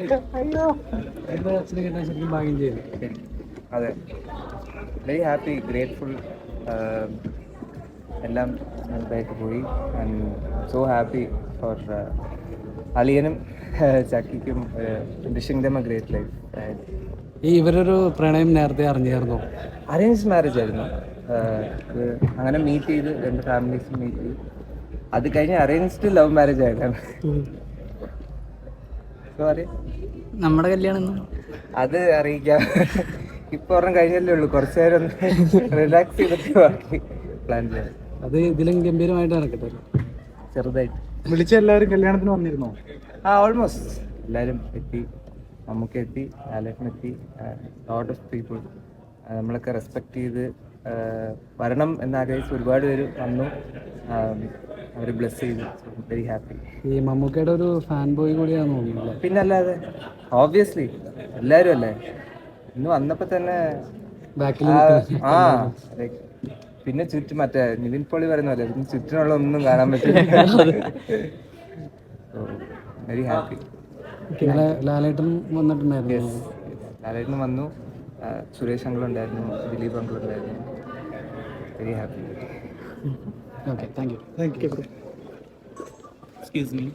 എന്താ അച്ഛനെ കിട്ടാൻ ശരിക്കും ഭാഗ്യം ചെയ്തു. അതെ. വെരി ഹാപ്പി ഗ്രേറ്റ്ഫുൾ എല്ലാം സ്മൂത്തായിട്ട് പോയി. ആൻഡ് സോ ഹാപ്പി ഫോർ അളിയനും ചക്കിക്കും wishing them a great life ഈ ഇവരൊരു പ്രണയം നേരത്തെ അറിഞ്ഞായിരുന്നു? അറേഞ്ച് മാരേജ് ആയിരുന്നു. അങ്ങനെ മീറ്റ് ചെയ്ത് രണ്ട് ഫാമിലീസും മീറ്റ് ചെയ്ത്. അത് കഴിഞ്ഞ് അറേഞ്ച്ഡ് ലവ് മാരേജ് ആയിട്ടാണ് നമ്മുടെ കല്യാണം അത് അറിയിക്കാം. ഇപ്പൊ ഒരെണ്ണം കഴിഞ്ഞല്ലേ ഉള്ളൂ. കുറച്ചു നേരം റിലാക്സ് ചെയ്തിട്ട് ബാക്കി പ്ലാൻ ചെയ്യാം. അത് ഇതിലും ഗംഭീരമായിട്ട് നടക്കട്ടെ. ചെറുതായിട്ട്. വിളിച്ച എല്ലാവരും കല്യാണത്തിന് വന്നിരുന്നോ? ആ ഓൾമോസ്റ്റ് എല്ലാവരും എത്തി. നമുക്ക് എത്തി. ലാലേട്ടൻ എത്തി. ലോട്ട് ഓഫ് പീപ്പിൾ നമ്മളൊക്കെ റെസ്പെക്ട് ചെയ്ത് വരണം എന്നാഗ്രഹിച്ച് ഒരുപാട് പേര് വന്നു. അവർ ബ്ലെസ് ചെയ്തു. വെരി ഹാപ്പി ഈ മമ്മൂക്കയുടെ ഒരു ഫാൻ ബോയ് കൂടിയാന്ന് തോന്നുന്നു പിന്നല്ലാതെ ഓബ്വിയസ്ലി എല്ലാവരും അല്ലേ? ഇന്ന് വന്നപ്പോ തന്നെ ബാക്കിൽ ആ, പിന്നെ ചുറ്റും മറ്റേ നിവിൻ പോളി പറയുന്ന പോലെ ചുറ്റിനുള്ള ഒന്നും കാണാൻ പറ്റില്ല. വെരി ഹാപ്പി ലാലേട്ടൻ വന്നിട്ടുണ്ടായിരുന്നു. ലാലേട്ടൻ വന്നു. സുരേഷ് അങ്കിൾ ഉണ്ടായിരുന്നു ദിലീപ് അങ്കിൾ ഉണ്ടായിരുന്നു very happy Mm-hmm. Okay, thank you. Thank you. Excuse me.